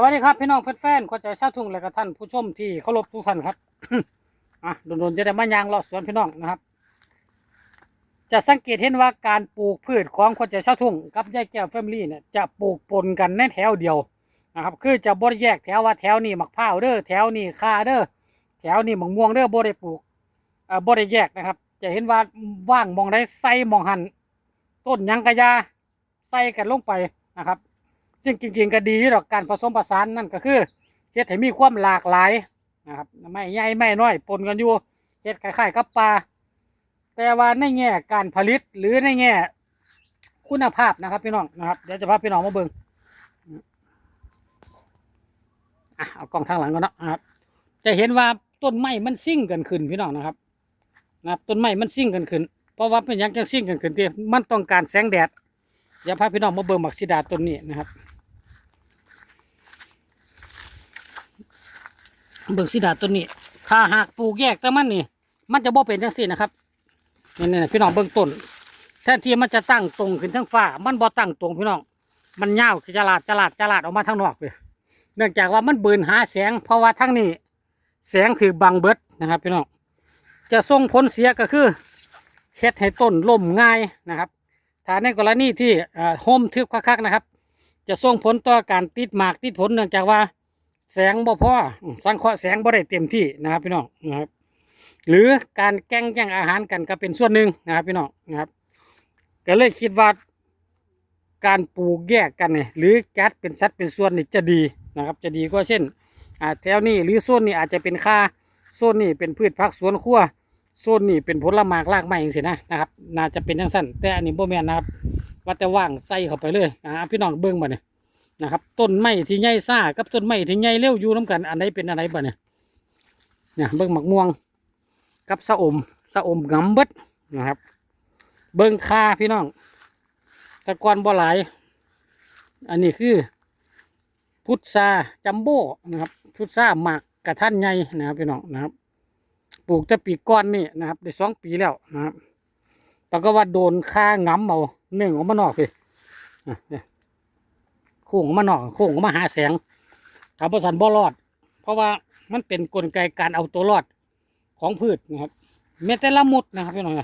สวัสดีครับพี่น้องแฟนๆขอใจชาวทุ่งและก็ท่านผู้ชมที่เคารพทุกท่านครับ อะโดนๆจะได้มายางเลาะสวนพี่น้องนะครับ จะสังเกตเห็นว่าการปลูกพืชของคนใจชาวทุ่งกับยายแก้วแฟมิลี่เนี่ยจะปลูกปนกันในแถวเดียวนะครับ คือจะบริแยกแถวว่าแถวนี้มะพร้าวเด้อแถวนี้คาเด้อแถวนี้มะม่วงเด้อบริปลูกอ่าบริแยกนะครับ จะเห็นว่าว่างมองได้ใส่มองหันต้นยังกระยาใส่กันลงไปนะครับ ซึ่งจริง ๆ ก็ดีหรอกการผสมผสานนั่นก็คือเฮ็ดให้มีความหลากหลายนะครับไม่ใหญ่ไม่น้อยปนกันอยู่เฮ็ดคล้ายๆกับปลาแต่ว่าในแง่การผลิตหรือในแง่คุณภาพนะครับพี่น้องนะครับเดี๋ยวจะพาพี่น้องมาเบิ่งอะเอากล้องทางหลังก่อนนะครับ จะเห็นว่าต้นไม้มันซิ่งกันขึ้นพี่น้องนะครับนะครับต้นไม้มันซิ่งกันขึ้น เพราะว่าเป็นยังจังซิ่งกันขึ้นที่มันต้องการแสงแดด ดี๋ยวพาพี่น้องมาเบิ่งบักซิดาต้นนี้นะครับเบิ่งสีดาต้นนี้ ถ้าหากปลูกแยกแต่มันนี่ มันจะบ่เป็นจังซี่นะครับนี่นี่พี่น้องเบิ่งต้นแทนที่มันจะตั้งตรงขึ้นทั้งฟ้า มันบ่ตั้งตรงพี่น้อง มันยาวจะลาดจะลาดจะลาดออกมาทางนอกเลยเนื่องจากว่ามันเบินหาแสง เพราะว่าทั้งนี้แสงถือบังเบิดนะครับพี่น้อง จะส่งผลเสียก็คือเฮ็ดให้ต้นล่มง่ายนะครับ ถ้าในกรณีที่โฮมทึบคักๆนะครับ จะส่งผลต่อการติดหมากติดผลเนื่องจากว่า แสงบ่พออืมสังเคราะห์แสงบ่ได้เต็มที่นะครับพี่น้องนะครับหรือการแกล้งแย่งอาหารกันก็เป็นส่วนหนึ่งนะครับพี่น้องนะครับก็เลยคิดว่าการปลูกแยกกันเนี่ยหรือจัดเป็นสัดเป็นส่วนนี่จะดีนะครับ จะดีก็เช่นแถวนี้หรือโซนนี้อาจจะเป็นค่าโซนนี้เป็นพืชผักสวนครัว โซนนี้เป็นผลไม้รากไม้องสินะนะครับน่าจะเป็นทั้งสั้นแต่อันนี้โบแมนนะครับว่าแต่ว่างใส่เข้าไปเลยอ่าพี่น้องเบิ่งมาเนี่ยนะครับต้นไม้ที่ใหญ่ซ่ากับต้นไม้ที่ใหญ่เร็วอยู่น้กันอันไหนเป็นอันไหนบ้าเนี่ยเนี่ยเบิ้งหมักม่วงกับสะอมสะอมงำเบิดนะครับ เบิ้งคาพี่น้องตะกอนบ่หลาย อันนี้คือ พุทราจัมโบ้นะครับ พุทราหมากกระทันใหญ่นะครับพี่น้องนะครับ ปลูกแต่ปีก้อนนี่นะครับได้สองปีแล้วนะครับปรากฏว่าโดนค่างำเอาเนื่องออกมานอกเลยโค้งออกมานอกโค้งออกมาหาแสงถ้าประสันบ่รอด เพราะว่ามันเป็นกลไกการเอาตัวรอดของพืชนะครับเม็ดแต่ละมุดนะครับพี่น้อง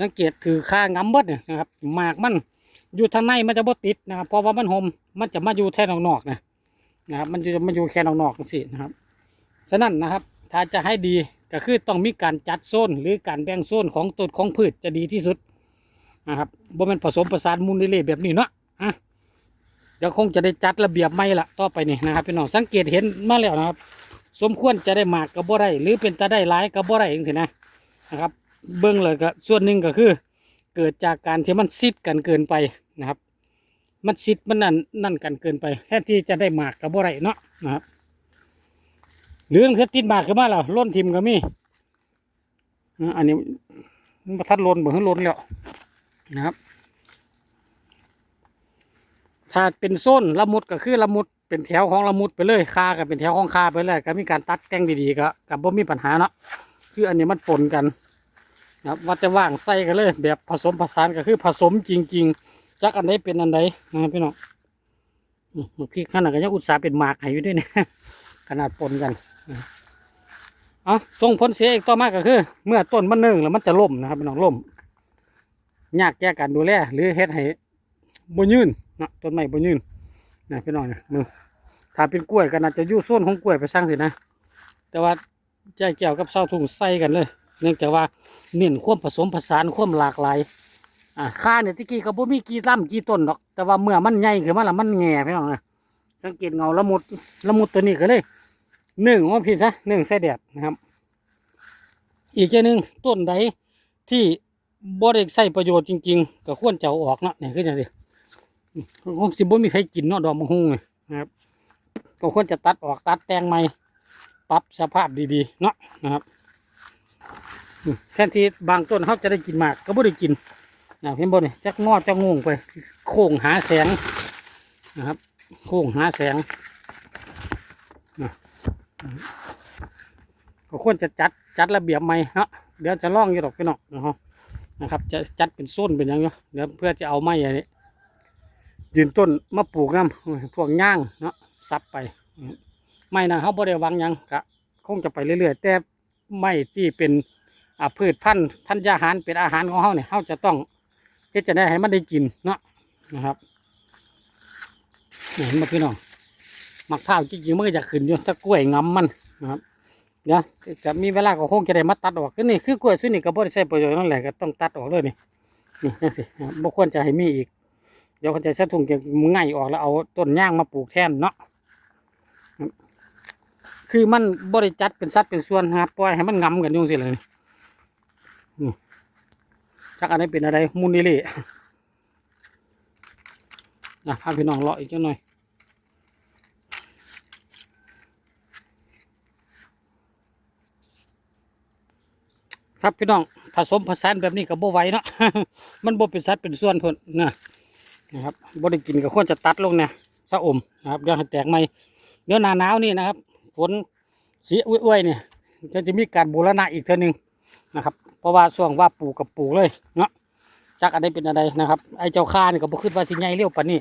สังเกตถือค่างำเบิดนะครับหมากมันอยู่ทางในมันจะบ่ติดนะครับเพราะว่ามันหมมันจะมาอยู่แค่นอกๆนะนะครับ มันจะมาอยู่แค่นอกๆสินะครับฉะนั้นนะครับ ถ้าจะให้ดี ก็คือต้องมีการจัดโซนหรือการแบ่งโซนของต้นของพืชจะดีที่สุดนะครับบ่แมันผสมประสานมูลนิเล่แบบนี้เนาะอะเดี๋ยวคงจะได้จัดระเบียบใหม่ละต่อไปนี่นะครับพี่น้องสังเกตเห็นมาแล้วนะครับ สมควรจะได้หมากกับบ่ได้หรือเป็นจะได้หลายกับบ่ได้เองสินะนะครับ เบื้องเลยก็ส่วนหนึ่งก็คือ เกิดจากการที่มันซิดกันเกินไปนะครับ มันซิดมันนั่นนั่นกันเกินไปแทนที่จะได้หมากกับบ่ได้เนาะนะครับ หรือถ้าติดหมากขึ้นมาแล้วล้นทิมก็มีอะอันนี้มันประทัดล้นเบิ่งล้นแล้วนะครับ ถ้าเป็นโซนละมุดก็คือละมุดเป็นแถวของละมุดไปเลยคาก็เป็นแถวของคาไปเลยก็มีการตัดแต่งดีๆก็กับบ่มีปัญหาเนาะคืออันนี้มันปนกันนะครับว่าจะว่างใส่กันเลย แบบผสมผสานก็คือผสมจริงๆจักอันใดเป็นอันใดนะพี่น้องอืมเมื่อกี้ขนาดก็ยังอุตสาห์เป็นหมากให้อยู่ด้วยเนี่ยขนาดปนกัน เอาส่งผลเสียอีกต่อมาก็คือ เมื่อต้นมันเนื่งแล้วมันจะล่มนะครับพี่น้องล่มยากแก่การดูแลหรือเฮ็ดให้บ่ยืนนะต้นไม้บ่ยืนนะพี่น้องนะมึงถ้าเป็นกล้วยก็น่าจะยู่โซนของกล้วยไปสร้างสินะ แต่ว่าใจแก้วกับเสาถุงใส่กันเลย เนื่องจากว่าเน้นความผสมผสานความหลากหลายอ่าค่าเนี่ยที่กี้ก็บ่มีกี่ลำกี่ต้นดอก แต่ว่าเมื่อมันใหญ่ขึ้นมาแล้วมันแง่พี่น้องนะสังเกตเงาละมุดละมุดตัวนี้ก็เลย หนึ่งว่าพี่ซะหนึ่งใส่แดดนะครับ อีกอย่างหนึ่งต้นใดที่บ่ได้ใส่ประโยชน์จริง ๆ ก็ควรจะเอาออกเนาะนี่คือจังซี่คงสิบ่มีใครกินเนาะดอกมะฮุ่งนี่นะครับ ก็ควรจะตัดออกตัดแต่งใหม่ปรับสภาพดีๆเนาะนะครับแทนที่บางต้นเขาจะได้กินมากก็บ่ได้กินนะเห็นบ่นี่จักงอจักงงไป โค้งหาแสงนะครับ โค้งหาแสง ก็ควรจะจัดจัดระเบียบใหม่เนาะเดี๋ยวจะล่องอยู่ดอกพี่น้องนะครับนะครับ จะจัดเป็นโซนเป็นอย่างเงี้ยเดี๋ยวเพื่อจะเอาไม้อันนี้ยืนต้นมาปลูกน้ำพวกย่างเนาะซับไปไม่นะเขาบ่ได้วังยังก็คงจะไปเรื่อยๆ แต่ไม่ที่เป็นอ่าพืชพันธุ์ธัญญาหารเป็นอาหารของเขาเนี่ยเขาจะต้องเฮ็ดจะได้ให้มันได้กินเนาะนะครับเห็นไหมพี่น้อง มักพร้าวจริงๆมันก็จะขึ้นอยู่ถ้ากล้วยงำมันนะครับเดี๋ยวจะมีเวลาก็คงจะได้มาตัดออกคือนี่คือกล้วยซึ่งนี่ก็บ่ได้ใช้ประโยชน์นั่นแหละก็ต้องตัดออกเลยนี่นี่จังสิบ่ควรจะให้มีอีก เดี๋ยวเขาจะใช้ถุงจะง่ายออกแล้วเอาต้นย่างมาปลูกแทนเนาะคือมันบริจัดเป็นสัดเป็นส่วนนะครับปล่อยให้มันงำกันยุ่งสิเลยนี่นี่จักอะไรเป็นอะไรมุนนี่เลยนะพาพี่น้องเลาะอีกจังหน่อย ครับพี่น้องผสมผสานแบบนี้กับโบไหวเนาะ มันโบเป็นสัดเป็นส่วนเพิ่นนะนะครับบได้กินก็ควรจะตัดลงเนี่ยสะอมนะครับเดี๋ยวให้แตกใหม่เดี๋ยวหนาหนาวนี่นะครับ ฝนเสียอ้วยๆเนี่ยจะจะมีการบูรณะอีกเท่านึงนะครับ เพราะว่าช่วงว่าปลูกกับปลูกเลยเนาะจักอะไรเป็นอะไรนะครับไอ้เจ้าข้านี่ก็บ่คิดว่าสิใหญ่เร็วปานนี้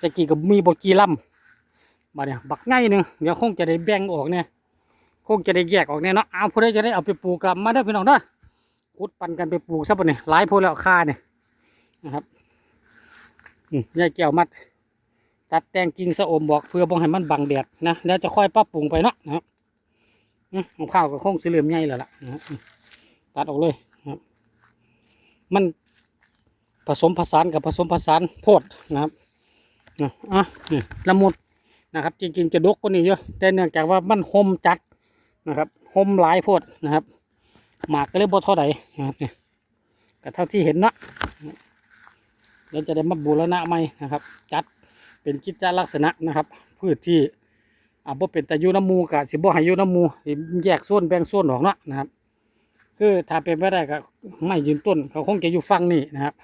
ต่กี้ก็มีบกี่ลำมาเนี่ยบักใหญ่หนึ่งเดี๋ยวคงจะได้แบ่งออกเนี่ย คงจะได้แยกออกเนี่ยเนาะเอาพอได้จะได้เอาไปปลูกกับมาได้พี่น้องเด้อขุดปันกันไปปลูกซะปะเนี่ยหลายพวแล้วค่าเนี่ยนะครับอืมยาแก้วมัด ตัดแต่งกิ่งสะอมบอกเพื่อบ่ให้มันบังแดดนะแล้วจะค่อยปรับปรุงไปเนาะนะครับของข้าวก็คงสีเหลือมใหญ่แล้วล่ะนะตัดออกเลยนะครับ มันผสมผสานกับผสมผสานโพดนะครับอะอะนี่ละมุดนะครับ จริง ๆ จะดกกว่านี้เยอะแต่เนื่องจากว่ามันหมจัด นะครับหมหลายโพดนะครับ หมากก็เลยบ่เท่าไหร่นะครับเนี่ยก็เท่าที่เห็นนาะเราจะได้มาบูรณะใหม่นะครับ จัดเป็นกิจลักษณะนะครับพืชที่อ่าบ่เป็นแต่ยูน้ำมูกะสิบ่ห้อยูน้ำมูสิแยกส่วนแบ่งส่วนออกนะนะครับ คือถ้าเป็นไปได้ก็ไม่ยืนต้นเขาคงจะอยู่ฝั่งนี้นะครับ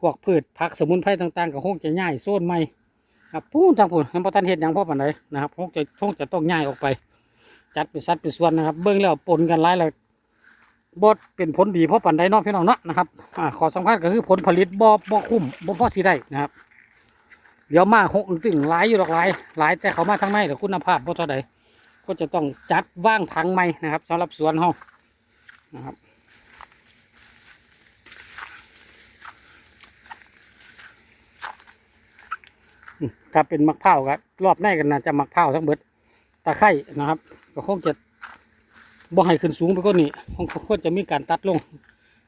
พวกพืชผักสมุนไพรต่างๆก็คงจะย้ายโซนใหม่ครับพูนทางพูนน้ำประทานเห็ดหยังพ่อปันไดนะครับคงจะคงจะต้องย้ายออกไป จัดเป็นสัดเป็นส่วนนะครับ เบื้องแล้วปนกันหลายเลยบดเป็นผลดีเพราะปันไดนอกพี่น้องเนาะนะครับอ่าขอสำคัญก็คือผลผลิตบ่บ่คุ้มบ่พอสิได้นะครับเดี๋ยวมาหกตึงหลายอยู่หรอกหลายหลายแต่เขามาทางในแต่คุณภาพบ่เท่าใดก็จะต้องจัดว่างพังใหม่นะครับสำหรับสวนเฮานะครับถ้าเป็นมะพร้าวก็รอบในกันนะจะมะพร้าวทั้งเบิด ตะไคร่นะครับ ก็คงจะบ่ให้ขึ้นสูงไปกว่านี้คงควรจะมีการตัดลง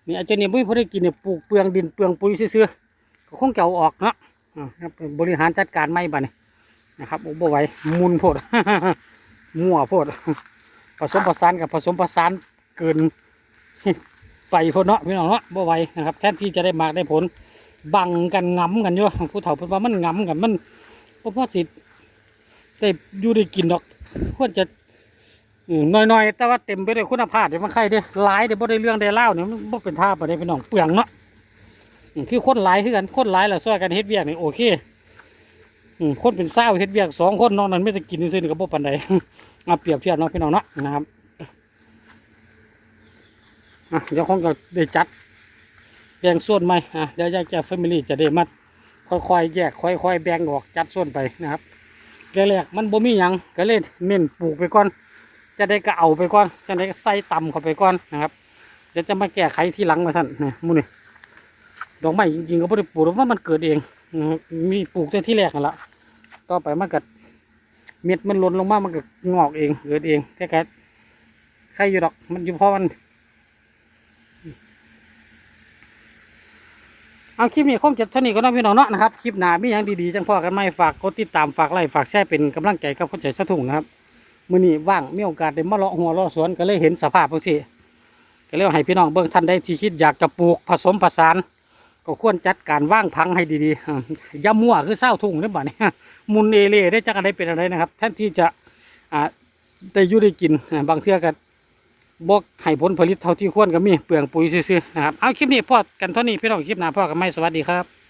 นี่อาจจะเนี่ยไม่พอได้กินเนี่ยปลูกเปลืองดินเปลืองปุ๋ยซื่อๆก็คงจะเอาออกนะครับบริหารจัดการไม่บ้านี่นะครับโอ้บ่ไหวมุนโพดมั่วโพดผสมผสานกับผสมผสานเกินไปพดเนาะพี่น้องเนาะบ่ไหวนะครับ แทนที่จะได้มากได้ผลบังกันงำกันอยู่ผู้เฒ่าพูดว่ามันงำกันมันบ่พอสิได้อยู่ได้กินดอก ควรจะน้อยๆ แต่ว่าเต็มไปด้วยคุณภาพเดี๋ยวมันใครเด้หลายเดี๋ยวบ่ได้เรื่องได้เล่าเนี่ยมันบ่เป็นท่าไปได้พี่น้องเปลืองเนาะคือคนหลายคือกันคนหลายแล้วช่วยกันเฮ็ดเวียกนี่โอเคคนเป็นเศร้าเฮ็ดเวียกสองคนนอกนั้นไม่ได้กินซื่อๆนี่ก็บ่ปานใดมาเปรียบเทียบเนาะพี่น้องเนาะนะครับอะเดี๋ยวคงก็ได้จัดแบ่งส่วนใหมอะเดี๋ยวยายแจ้แฟมิลี่จะได้มาค่อยๆแยกค่อยๆแบ่งออกจัดส่วนไปนะครับ แรกๆมันบ่มีหยังก็เลยเน้นปลูกไปก่อน จะได้ก็เอาไปก่อน จะได้ก็ใส่ต่ำเข้าไปก่อนนะครับเดี๋ยวจะมาแก้ไขที่หลังมาท่านนี่มูนี่ดอกไม้จริงๆก็บ่ได้ปลูกหรอกว่ามันเกิดเองมีปลูกแต่ที่แรกนั่นละต่อไปมันก็เม็ดมันหล่นลงมามันก็งอกเองเกิดเองแค่แค่ใครอยู่ดอกมันอยู่เพราะมัน เอาคลิปนี้คงจะเท่านี้ก็น้องพี่น้องเนาะนะครับคลิปหน้ามีอย่างดีๆจังพ่อกันไหมฝากกดติดตามฝากไลค์ฝากแชร์เป็นกำลังใจกับคนใจสะทุ่งนะครับมื้อนี้ว่างมีโอกาสได้มาเลาะหัวเลาะสวนก็เลยเห็นสภาพบางทีก็เลยให้พี่น้องเบิ่งท่านได้ที่คิดอยากจะปลูกผสมผสาน ก็ควรจัดการว่างพังให้ดีๆย่ามั่วคือเศร้าทุ่งได้บ่เนี่ยมุนเอเล่ได้จักอะไรเป็นอะไรนะครับแทนที่จะอ่าได้ยู่ได้กินบางเทื่อก็ บกให้ผลผลิตเท่าที่ควรก็มีเปลืองปุ๋ยซื้อๆนะครับเอาคลิปนี้พอกันเท่านี้พี่น้องคลิปหน้าพอกันไหมสวัสดีครับ